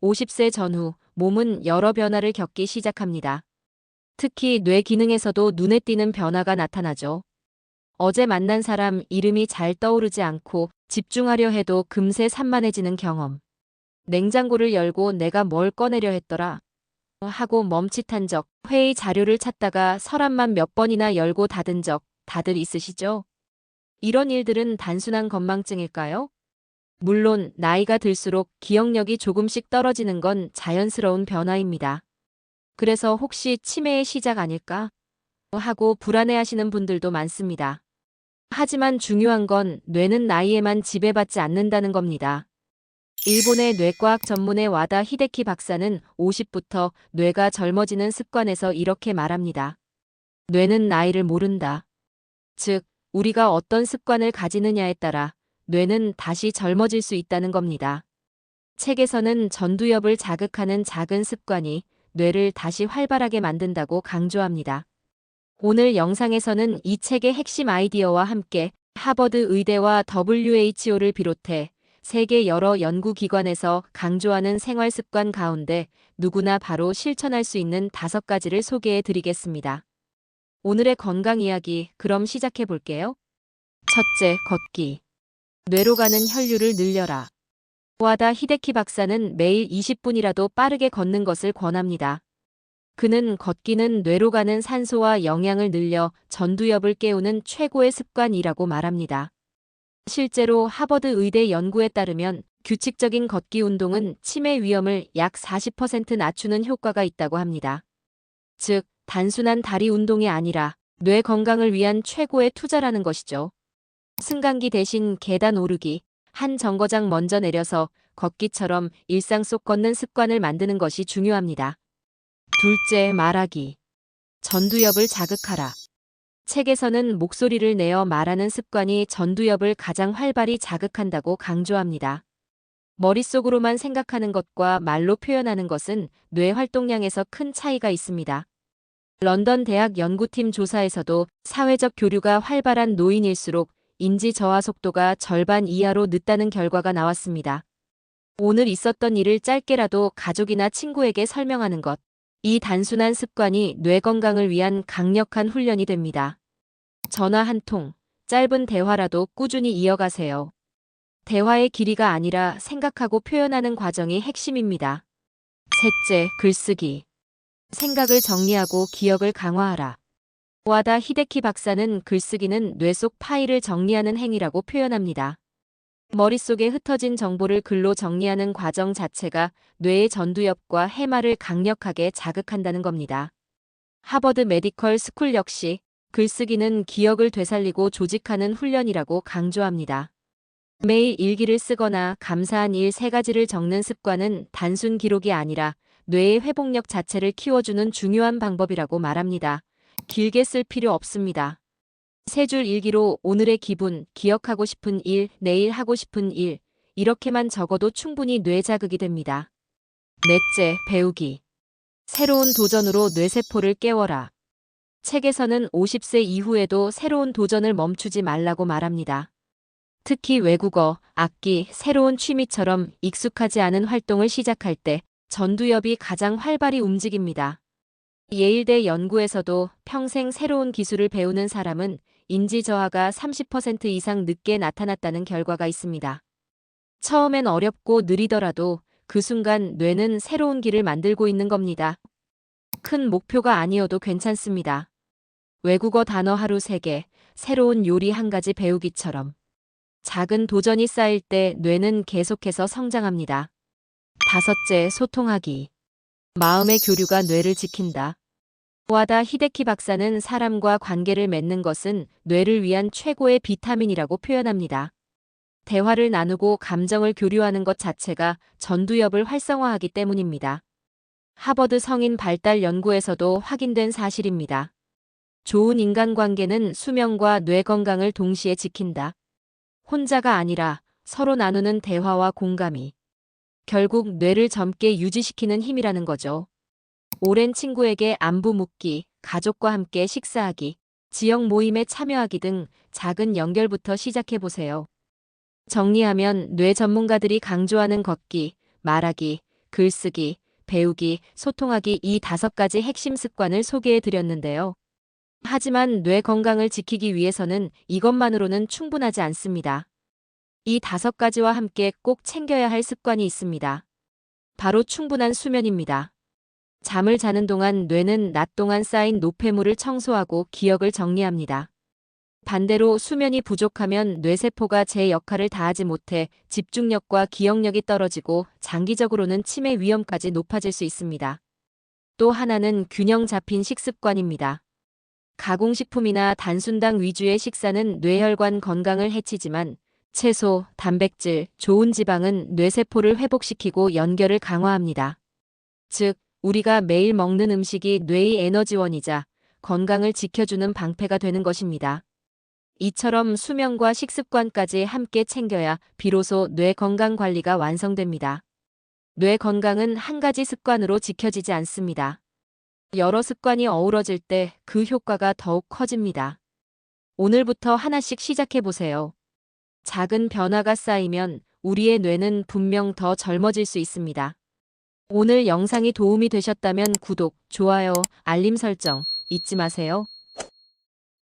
50세 전후 몸은 여러 변화를 겪기 시작합니다. 특히 뇌 기능에서도 눈에 띄는 변화가 나타나죠. 어제 만난 사람 이름이 잘 떠오르지 않고 집중하려 해도 금세 산만해지는 경험. 냉장고를 열고 내가 뭘 꺼내려 했더라. 하고 멈칫한 적, 회의 자료를 찾다가 서랍만 몇 번이나 열고 닫은 적 다들 있으시죠? 이런 일들은 단순한 건망증일까요? 물론 나이가 들수록 기억력이 조금씩 떨어지는 건 자연스러운 변화입니다. 그래서 혹시 치매의 시작 아닐까? 하고 불안해하시는 분들도 많습니다. 하지만 중요한 건 뇌는 나이에만 지배받지 않는다는 겁니다. 일본의 뇌과학 전문의 와다 히데키 박사는 50부터 뇌가 젊어지는 습관에서 이렇게 말합니다. 뇌는 나이를 모른다. 즉, 우리가 어떤 습관을 가지느냐에 따라 뇌는 다시 젊어질 수 있다는 겁니다. 책에서는 전두엽을 자극하는 작은 습관이 뇌를 다시 활발하게 만든다고 강조합니다. 오늘 영상에서는 이 책의 핵심 아이디어와 함께 하버드 의대와 WHO를 비롯해 세계 여러 연구기관에서 강조하는 생활 습관 가운데 누구나 바로 실천할 수 있는 다섯 가지를 소개해 드리겠습니다. 오늘의 건강 이야기 그럼 시작해 볼게요. 첫째, 걷기. 뇌로 가는 혈류를 늘려라. 와다 히데키 박사는 매일 20분이라도 빠르게 걷는 것을 권합니다. 그는 걷기는 뇌로 가는 산소와 영양을 늘려 전두엽을 깨우는 최고의 습관이라고 말합니다. 실제로 하버드 의대 연구에 따르면 규칙적인 걷기 운동은 치매 위험을 약 40% 낮추는 효과가 있다고 합니다. 즉, 단순한 다리 운동이 아니라 뇌 건강을 위한 최고의 투자라는 것이죠. 승강기 대신 계단 오르기, 한 정거장 먼저 내려서 걷기처럼 일상 속 걷는 습관을 만드는 것이 중요합니다. 둘째, 말하기. 전두엽을 자극하라. 책에서는 목소리를 내어 말하는 습관이 전두엽을 가장 활발히 자극한다고 강조합니다. 머릿속으로만 생각하는 것과 말로 표현하는 것은 뇌 활동량에서 큰 차이가 있습니다. 런던 대학 연구팀 조사에서도 사회적 교류가 활발한 노인일수록 인지 저하 속도가 절반 이하로 늦다는 결과가 나왔습니다. 오늘 있었던 일을 짧게라도 가족이나 친구에게 설명하는 것. 이 단순한 습관이 뇌 건강을 위한 강력한 훈련이 됩니다. 전화 한 통, 짧은 대화라도 꾸준히 이어가세요. 대화의 길이가 아니라 생각하고 표현하는 과정이 핵심입니다. 셋째, 글쓰기. 생각을 정리하고 기억을 강화하라. 와다 히데키 박사는 글쓰기는 뇌 속 파일을 정리하는 행위라고 표현합니다. 머릿속에 흩어진 정보를 글로 정리하는 과정 자체가 뇌의 전두엽과 해마를 강력하게 자극한다는 겁니다. 하버드 메디컬 스쿨 역시 글쓰기는 기억을 되살리고 조직하는 훈련이라고 강조합니다. 매일 일기를 쓰거나 감사한 일 세 가지를 적는 습관은 단순 기록이 아니라 뇌의 회복력 자체를 키워주는 중요한 방법이라고 말합니다. 길게 쓸 필요 없습니다. 세 줄 일기로 오늘의 기분, 기억하고 싶은 일, 내일 하고 싶은 일, 이렇게만 적어도 충분히 뇌 자극이 됩니다. 넷째, 배우기. 새로운 도전으로 뇌세포를 깨워라. 책에서는 50세 이후에도 새로운 도전을 멈추지 말라고 말합니다. 특히 외국어, 악기, 새로운 취미처럼 익숙하지 않은 활동을 시작할 때 전두엽이 가장 활발히 움직입니다. 예일대 연구에서도 평생 새로운 기술을 배우는 사람은 인지 저하가 30% 이상 늦게 나타났다는 결과가 있습니다. 처음엔 어렵고 느리더라도 그 순간 뇌는 새로운 길을 만들고 있는 겁니다. 큰 목표가 아니어도 괜찮습니다. 외국어 단어 하루 3개, 새로운 요리 한 가지 배우기처럼. 작은 도전이 쌓일 때 뇌는 계속해서 성장합니다. 다섯째, 소통하기. 마음의 교류가 뇌를 지킨다. 와다 히데키 박사는 사람과 관계를 맺는 것은 뇌를 위한 최고의 비타민이라고 표현합니다. 대화를 나누고 감정을 교류하는 것 자체가 전두엽을 활성화하기 때문입니다. 하버드 성인 발달 연구에서도 확인된 사실입니다. 좋은 인간관계는 수명과 뇌 건강을 동시에 지킨다. 혼자가 아니라 서로 나누는 대화와 공감이 결국 뇌를 젊게 유지시키는 힘이라는 거죠. 오랜 친구에게 안부 묻기, 가족과 함께 식사하기, 지역 모임에 참여하기 등 작은 연결부터 시작해 보세요. 정리하면 뇌 전문가들이 강조하는 걷기, 말하기, 글쓰기, 배우기, 소통하기 이 다섯 가지 핵심 습관을 소개해 드렸는데요. 하지만 뇌 건강을 지키기 위해서는 이것만으로는 충분하지 않습니다. 이 다섯 가지와 함께 꼭 챙겨야 할 습관이 있습니다. 바로 충분한 수면입니다. 잠을 자는 동안 뇌는 낮 동안 쌓인 노폐물을 청소하고 기억을 정리합니다. 반대로 수면이 부족하면 뇌세포가 제 역할을 다하지 못해 집중력과 기억력이 떨어지고 장기적으로는 치매 위험까지 높아질 수 있습니다. 또 하나는 균형 잡힌 식습관입니다. 가공식품이나 단순당 위주의 식사는 뇌혈관 건강을 해치지만 채소, 단백질, 좋은 지방은 뇌세포를 회복시키고 연결을 강화합니다. 즉, 우리가 매일 먹는 음식이 뇌의 에너지원이자 건강을 지켜주는 방패가 되는 것입니다. 이처럼 수면과 식습관까지 함께 챙겨야 비로소 뇌 건강 관리가 완성됩니다. 뇌 건강은 한 가지 습관으로 지켜지지 않습니다. 여러 습관이 어우러질 때 그 효과가 더욱 커집니다. 오늘부터 하나씩 시작해 보세요. 작은 변화가 쌓이면 우리의 뇌는 분명 더 젊어질 수 있습니다. 오늘 영상이 도움이 되셨다면 구독, 좋아요, 알림 설정 잊지 마세요.